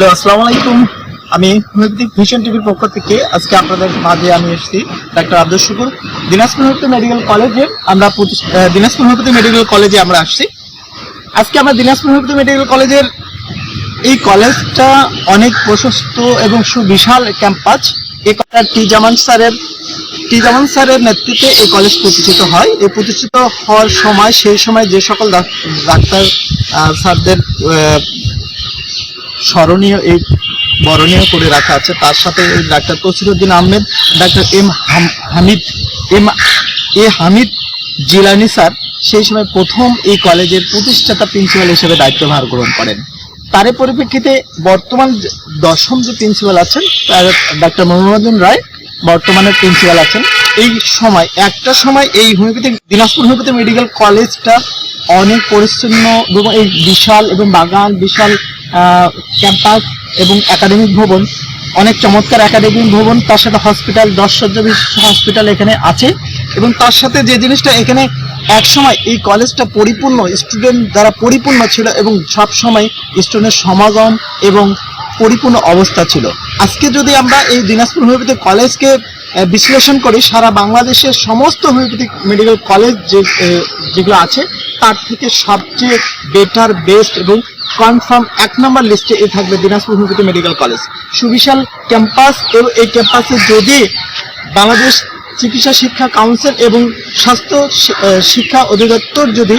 Hello, আসসালামু আলাইকুম। আমি হোমিওপ্যাথিক ভিশন টিভির পক্ষ থেকে আজকে আপনাদের মাঝে আমি এসেছি doctor Abdul Shukur, Dinajpur homeopathy medical কলেজে। আমরা দিনাজপুর হোমিওপ্যাথি মেডিকেল কলেজে আমরা আসছি। আজকে আমরা দিনাজপুর হোমিওপ্যাথি মেডিকেল কলেজের এই কলেজটা অনেক প্রশস্ত এবং সুবিশাল ক্যাম্পাস। এই কলেজ টি জামান স্যারের টি জামান স্যারের নেতৃত্বে এই কলেজ প্রতিষ্ঠিত হয়। এই প্রতিষ্ঠিত হওয়ার সময়, সেই সময় যে সকল ডাক্তার স্যারদের স্মরণীয় এই বরণীয় করে রাখা আছে। তার সাথে doctor Tasiruddin Ahmed, doctor M হাম- Hamid, M A Hamid Jilani sir সেই সময় প্রথম এই কলেজের প্রতিষ্ঠাতা প্রিন্সিপাল হিসেবে দায়িত্বভার গ্রহণ করেন। তারই পরিপ্রেক্ষিতে বর্তমান দশম যে প্রিন্সিপাল আছেন, তার ডাক্তার মোহাম্মদুল রায় বর্তমানে প্রিন্সিপাল আছেন। এই সময়, একটা সময় এই হোমিওপ্যাথি, দিনাজপুর হোমিওপ্যাথি মেডিকেল কলেজটা অনেক পরিচ্ছন্ন এবং এই বিশাল এবং বাগান, বিশাল ক্যাম্পাস এবং একাডেমিক ভবন। অনেক চমৎকার একাডেমিক ভবন, তার সাথে হসপিটাল দশ বিশিষ্ট হসপিটাল এখানে আছে এবং তার সাথে যে জিনিসটা এখানে একসময় এই কলেজটা পরিপূর্ণ স্টুডেন্ট দ্বারা পরিপূর্ণ ছিল এবং সব সময় স্টুডেন্টের সমাগম এবং পরিপূর্ণ অবস্থা ছিল। আজকে যদি আমরা এই দিনাজপুর হোমিওপ্যাথি কলেজকে বিশ্লেষণ করি, সারা বাংলাদেশের সমস্ত হোমিওপ্যাথিক মেডিকেল কলেজ যে যেগুলো আছে, তার থেকে সবচেয়ে বেটার বেস্ট এবং কনফার্ম এক নম্বর লিস্টে এ থাকবে দিনাজপুর হোমিওপ্যাথি মেডিকেল কলেজ সুবিশাল ক্যাম্পাস এবং এই ক্যাম্পাসে যদি বাংলাদেশ চিকিৎসা শিক্ষা কাউন্সিল এবং স্বাস্থ্য শিক্ষা অধিদপ্তর যদি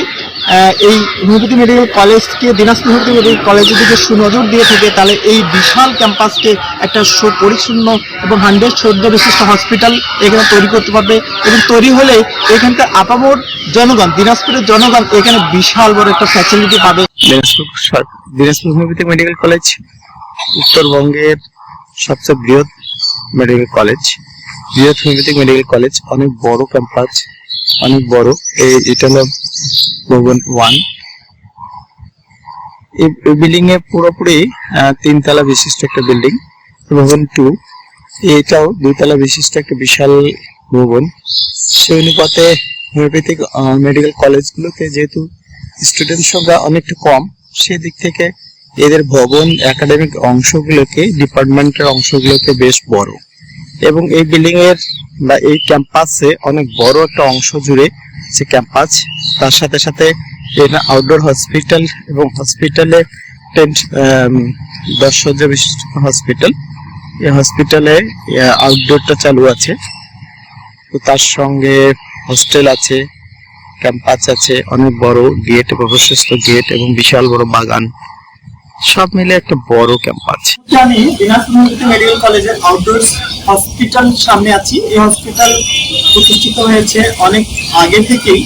এই হোমিওপ্যাথি মেডিকেল কলেজকে দিনাজপুর হোমিওপ্যাথি মেডিকেল কলেজের দিকে সুনজর দিয়ে থাকে, তাহলে এই বিশাল ক্যাম্পাসকে একটা সুপরিচ্ছন্ন এবং হান্ড্রেড সদ্য বিশিষ্ট হসপিটাল এখানে তৈরি করতে পারবে এবং তৈরি হলে এখানকার আপামর জনগণ, দিনাজপুরের জনগণ এখানে বিশাল বড় একটা ফ্যাসিলিটি পাবে। Dinajpur Dinajpur homeopathy medical college, উত্তরবঙ্গের সবচেয়ে বৃহৎ মেডিকেল কলেজ বৃহৎ হোমিওপ্যাথিক মেডিকেল কলেজ অনেক বড় ক্যাম্পাস অনেক বড়। এই এটা হলো ভবন ওয়ান এই বিল্ডিং এ পুরোপুরি তিনতলা বিশিষ্ট একটা বিল্ডিং ভবন টু এটাও দুইতলা বিশিষ্ট একটা বিশাল ভবন। সেই অনুপাতে হোমিওপ্যাথিক মেডিকেল কলেজগুলোতে যেহেতু স্টুডেন্ট সংখ্যা অনেকটা কম, সেদিক থেকে এদের ভবন একাডেমিক অংশগুলোকে ডিপার্টমেন্টের অংশগুলোকে বেশ বড়। এবং এই বিল্ডিং এর বা এই ক্যাম্পাসে অনেক বড় একটা অংশ জুড়ে যে ক্যাম্পাস, তার সাথে সাথে এটা আউটডোর হসপিটাল এবং হসপিটালে টেন্ট দশ শয্যা বিশিষ্ট হসপিটাল এই হসপিটালে আউটডোরটা চালু আছে। তার সঙ্গে হোস্টেল আছে। ক্যাম্পাস আছে, অনেক বড় গেট এবং প্রশস্ত গেট এবং বিশাল বড় বাগান। সব মিলে একটা বড় ক্যাম্পাস। আমি দিনাজপুর মেডিকেল কলেজের আউটডোর হসপিটাল সামনে আছি। এই হসপিটাল প্রতিষ্ঠিত হয়েছে অনেক আগে থেকেই।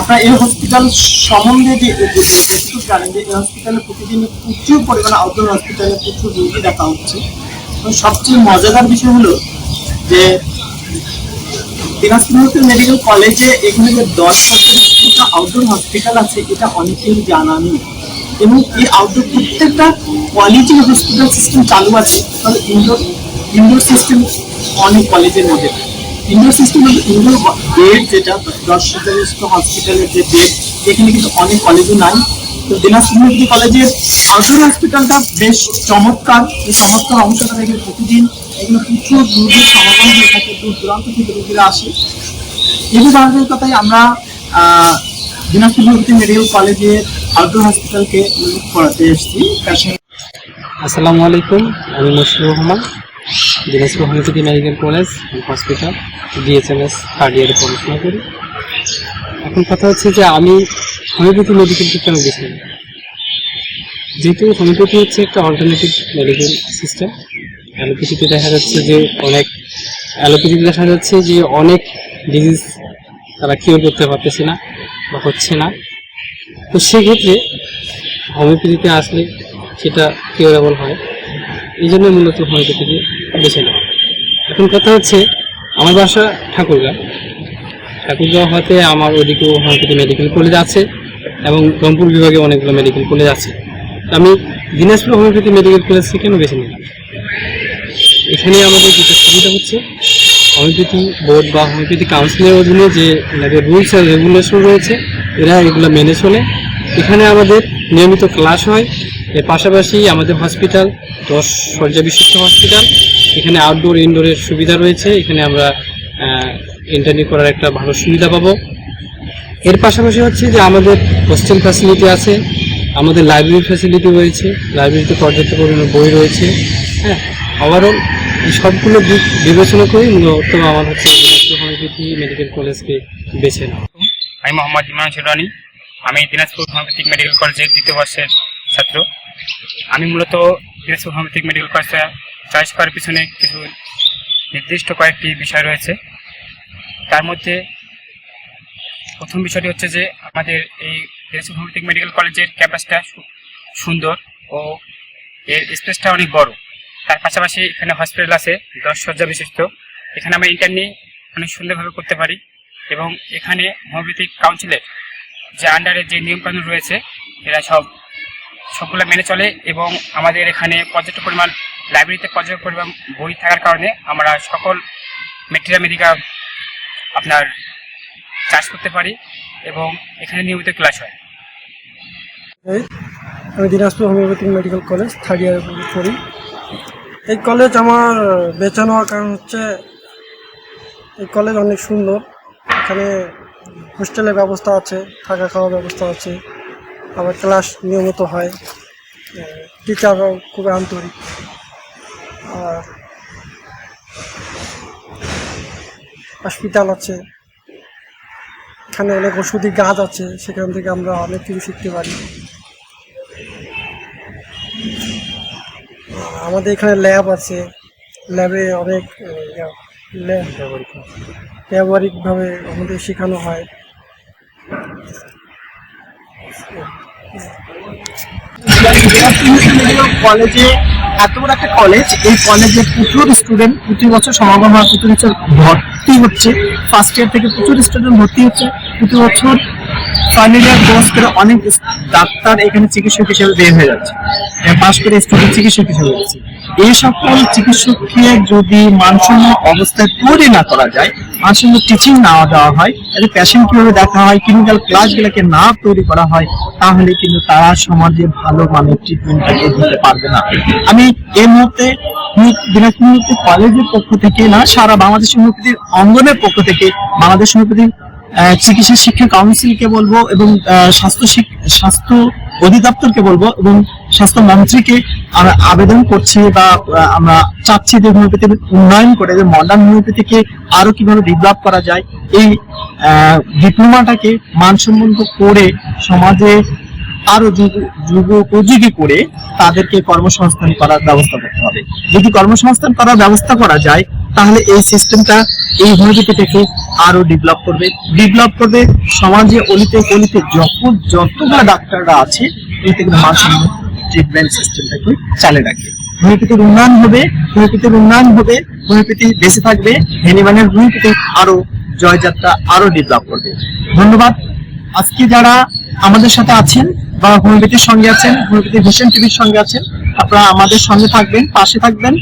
আপনার এই হসপিটাল সম্বন্ধে যে যেটুকু জানেন যে এই হসপিটালে প্রতিদিন প্রচুর পরিমাণে আউটডোর হসপিটালে প্রচুর রোগী দেখা হচ্ছে। এবং সবচেয়ে মজাদার বিষয় হলো যে দিনাজপুর মেডিকেল কলেজে এখানে যে দশ শয্যা আউটডোর হসপিটাল আছে, এটা অনেকেই জানা নেই এবং এই আউটডোর প্রত্যেকটা কোয়ালিটি হসপিটাল সিস্টেম চালু আছে তবে ইনডোর ইনডোর সিস্টেম অনেক কলেজের মধ্যে। ইনডোর সিস্টেম হলো ইনডোর বেড যেটা, দশ শয্যাবিশিষ্ট হসপিটালের যে বেড এখানে কিন্তু অনেক কলেজে নাই। তো দিনাজপুর মেডিকেল কলেজের আউটডোর হসপিটালটা বেশ চমৎকার। এই চমৎকার অংশটা থেকে প্রতিদিন এগুলো প্রচুর রোগীর সমাগম হয়ে থাকে, দূর দূরান্ত থেকে রোগীরা আসে। এই ধারাবাহিকতায় আমরা দিনাজপুর মেডিকেল মেডিকেল কলেজের আউটডোর হসপিটালকে উল্লেখ করাতে এসেছি। আসসালামু আলাইকুম, আমি Mushfiqur Rahman, Dinajpur homeopathy medical college hospital DHMS third ইয়ারে পড়াশোনা করি। এখন কথা হচ্ছে যে আমি হোমিওপ্যাথি মেডিকেলকে কেন বেছে যেহেতু হোমিওপ্যাথি হচ্ছে একটা অল্টারনেটিভ মেডিকেল সিস্টেম অ্যালোপ্যাথিতে দেখা যাচ্ছে যে অনেক, অ্যালোপ্যাথিতে দেখা যাচ্ছে যে অনেক ডিজিজ তারা কিওর করতে পারতেছে না বা হচ্ছে না। তো সেক্ষেত্রে হোমিওপ্যাথিতে আসলে সেটা কিউরেবল হয়। এই জন্য মূলত হোমিওপ্যাথিকে বেছে নেওয়া। এখন কথা হচ্ছে, আমার বাসা ঠাকুরগাঁ। ঠাকুরগাঁও হতে আমার ওদিকেও হোমিওপ্যাথি মেডিকেল কলেজ আছে এবং রংপুর বিভাগে অনেকগুলো মেডিকেল কলেজ আছে। আমি দিনাজপুর হোমিওপ্যাথি মেডিকেল কলেজ থেকে কেন বেছে নিলাম? এখানে আমাদের যেটা সুবিধা হচ্ছে হোমিওপ্যাথি বোর্ড বা হোমিওপ্যাথি কাউন্সিলের অধীনে যে এনাদের রুলস অ্যান্ড রেগুলেশন রয়েছে, এরা এগুলো মেনে চলে। এখানে আমাদের নিয়মিত ক্লাস হয়, এর পাশাপাশি আমাদের হসপিটাল দশ শয্যা বিশিষ্ট হসপিটাল এখানে আউটডোর ইনডোরের সুবিধা রয়েছে, এখানে আমরা ইন্টারনি করার একটা ভালো সুবিধা পাবো। এর পাশাপাশি হচ্ছে যে আমাদের হোস্টেল ফ্যাসিলিটি আছে, আমাদের লাইব্রেরি ফ্যাসিলিটি রয়েছে লাইব্রেরিতে পর্যাপ্ত পরিমাণে বই রয়েছে হ্যাঁ ওভারঅল সবগুলো দিক বিবেচনা করে মূলত আমার হচ্ছে হোমিওপ্যাথি মেডিকেল কলেজকে বেছে নেওয়া। আমি মোহাম্মদ ইমান শিরানি আমি দিনাজপুর হোমিওপ্যাথিক মেডিকেল কলেজের দ্বিতীয় বর্ষের ছাত্র। আমি মূলত দিনাজপুর হোমিওপ্যাথিক মেডিকেল কলেজে চয়েস করার পিছনে কিছু নির্দিষ্ট কয়েকটি বিষয় রয়েছে। তার মধ্যে প্রথম বিষয়টি হচ্ছে যে, আমাদের এই দিনাজপুর হোমিওপ্যাথিক মেডিকেল কলেজের ক্যাম্পাসটা সুন্দর ও এর স্পেসটা অনেক বড়। তার পাশাপাশি এখানে হসপিটাল আছে, দশ শয্যা বিশিষ্ট। এখানে আমরা ইন্টারনি অনেক সুন্দরভাবে করতে পারি এবং এখানে হোমিওপ্যাথিক কাউন্সিলের যে আন্ডারে যে নিয়মকানুন রয়েছে, এরা সব, সবগুলো মেনে চলে এবং আমাদের এখানে পর্যাপ্ত পরিমাণ লাইব্রেরিতে পর্যাপ্ত পরিমাণ বই থাকার কারণে আমরা সকল মেটেরিয়াল মেডিকা আপনার চার্জ করতে পারি এবং এখানে নিয়মিত ক্লাস হয়। আমি Dinajpur homeopathic medical college third year পড়ি। এই কলেজ আমার বেছে নেওয়ার কারণ হচ্ছে এই কলেজ অনেক সুন্দর। এখানে হোস্টেলের ব্যবস্থা আছে, থাকা খাওয়ার ব্যবস্থা আছে। আবার ক্লাস নিয়মিত হয়। টিচাররাও খুব আন্তরিক। আর হসপিটাল আছে। এখানে অনেক ওষুধি গাছ আছে। সেখান থেকে আমরা অনেক কিছু শিখতে পারি। আমাদের এখানে ল্যাব আছে। ল্যাবে অনেক ব্যবহারিকভাবে আমাদের শেখানো হয়। কলেজে এত বড় একটা কলেজ, এই কলেজে প্রচুর স্টুডেন্ট প্রতি বছর সমাগম হয়, প্রতি বছর ভর্তি হচ্ছে। ফার্স্ট ইয়ার থেকে প্রচুর স্টুডেন্ট ভর্তি হচ্ছে, প্রতি বছর ইয়ার কোর্স করে অনেক ডাক্তার এখানে চিকিৎসক হিসেবে বের হয়ে যাচ্ছে। করে চিকিৎসক হিসেবে যাচ্ছে এই সকল চিকিৎসককে যদি অবস্থায় তৈরি না করা যায় টিচিং না দেওয়া হয় দেখা হয় ক্লিনিক্যাল ক্লাসগুলোকে না তৈরি করা হয়, তাহলে কিন্তু তারা সমাজে ভালো মানের ট্রিটমেন্টটাকে দিতে পারবে না। আমি এই মুহূর্তে কলেজের পক্ষ থেকে না, সারা বাংলাদেশ অঙ্গনের পক্ষ থেকে বাংলাদেশ চিকিৎসা শিক্ষা কাউন্সিলকে বলব এবং স্বাস্থ্য স্বাস্থ্য অধিদপ্তরকে বলব এবং স্বাস্থ্য মন্ত্রীকে আমরা আবেদন করছি বা আমরা চাচ্ছি যে হোমিওপ্যাথির উন্নয়ন করে, যে মডার্ন হোমিওপ্যাথিকে আরও কীভাবে ডেভেলপ করা যায়। এই ডিপ্লোমাটাকে মানসম্মত করে সমাজে আরও যুব যুগ উপযোগী করে তাদেরকে কর্মসংস্থান করার ব্যবস্থা করতে হবে। যদি কর্মসংস্থান করার ব্যবস্থা করা যায় তাহলে এই সিস্টেমটা এই থেকে আরও ডেভেলপ করবে। ডেভেলপ করবে সমাজে অলিতে গলিতে যত যতগুলো ডাক্তাররা আছে, এই থেকে মানসম্য ট্রিটমেন্ট সিস্টেমটাকে চালিয়ে রাখবে হোমিওপ্যাথির উন্নয়ন হবে হোমিওপ্যাথির উন্নয়ন হবে হোমিওপ্যাথি বেঁচে থাকবে হেনিমানের হোমিওপ্যাথি আরও জয়যাত্রা আরও ডেভেলপ করবে। ধন্যবাদ। আজকে যারা আমাদের সাথে আছেন বা হোমিওপ্যাথির সঙ্গে আছেন হোমিওপ্যাথি ভিশন টিভির সঙ্গে আছেন, আপনারা আমাদের সঙ্গে থাকবেন, পাশে থাকবেন।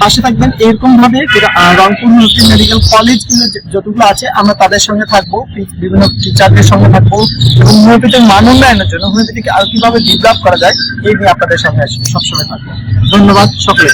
পাশে থাকবেন এরকম ভাবে রংপুর মুসলিম মেডিকেল কলেজ যতগুলো আছে, আমরা তাদের সঙ্গে থাকব বিভিন্ন টিচারদের সঙ্গে থাকব, এবং হোমিওপ্যাথির মান উন্নয়নের জন্য হোমিওপ্যাথিকে আর কীভাবে ডেভেলপ করা যায়, এই নিয়ে আপনাদের সঙ্গে আসব সবসময় থাকব। ধন্যবাদ সকলে।